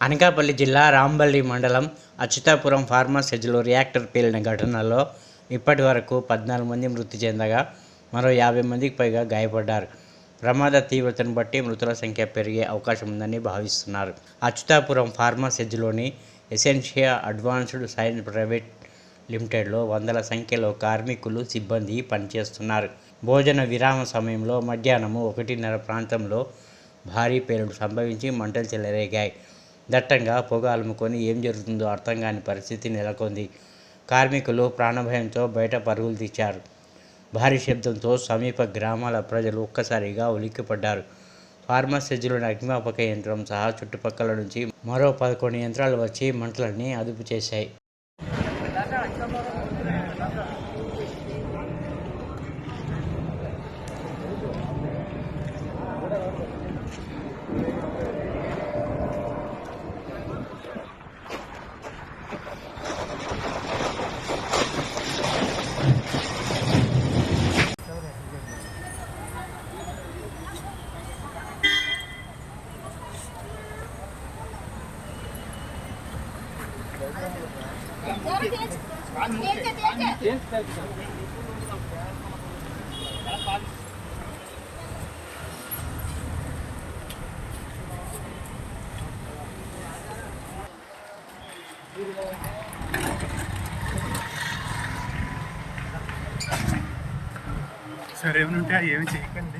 అనకాపల్లి జిల్లా రాంబల్లి మండలం అచ్యుతాపురం ఫార్మా సెజ్లో రియాక్టర్ పేలిన ఘటనలో ఇప్పటి వరకు పద్నాలుగు మంది మృతి చెందగా మరో యాభై మందికి పైగా గాయపడ్డారు. ప్రమాద తీవ్రతను బట్టి మృతుల సంఖ్య పెరిగే అవకాశం ఉందని భావిస్తున్నారు. అచ్యుతాపురం ఫార్మా సెజ్లోని ఎసెన్షియా అడ్వాన్స్డ్ సైన్స్ ప్రైవేట్ లిమిటెడ్లో వందల సంఖ్యలో కార్మికులు సిబ్బంది పనిచేస్తున్నారు. భోజన విరామ సమయంలో మధ్యాహ్నము ఒకటిన్నర ప్రాంతంలో భారీ పేలుడు సంభవించి మంటలు చెలరేగాయి. దట్టంగా పొగ అలుముకొని ఏం జరుగుతుందో అర్థం కాని పరిస్థితి నెలకొంది. కార్మికులు ప్రాణభయంతో బయట పరుగులు తీశారు. భారీ శబ్దంతో సమీప గ్రామాల ప్రజలు ఒక్కసారిగా ఉలిక్కిపడ్డారు. ఫార్మసీలోని అగ్నిమాపక యంత్రం సహా చుట్టుపక్కల నుంచి మరో పదకొండు యంత్రాలు వచ్చి మంటలన్నీ అదుపు చేశాయి. సరే ఏమైనా ఉంటే అవి ఏమి చేయకండి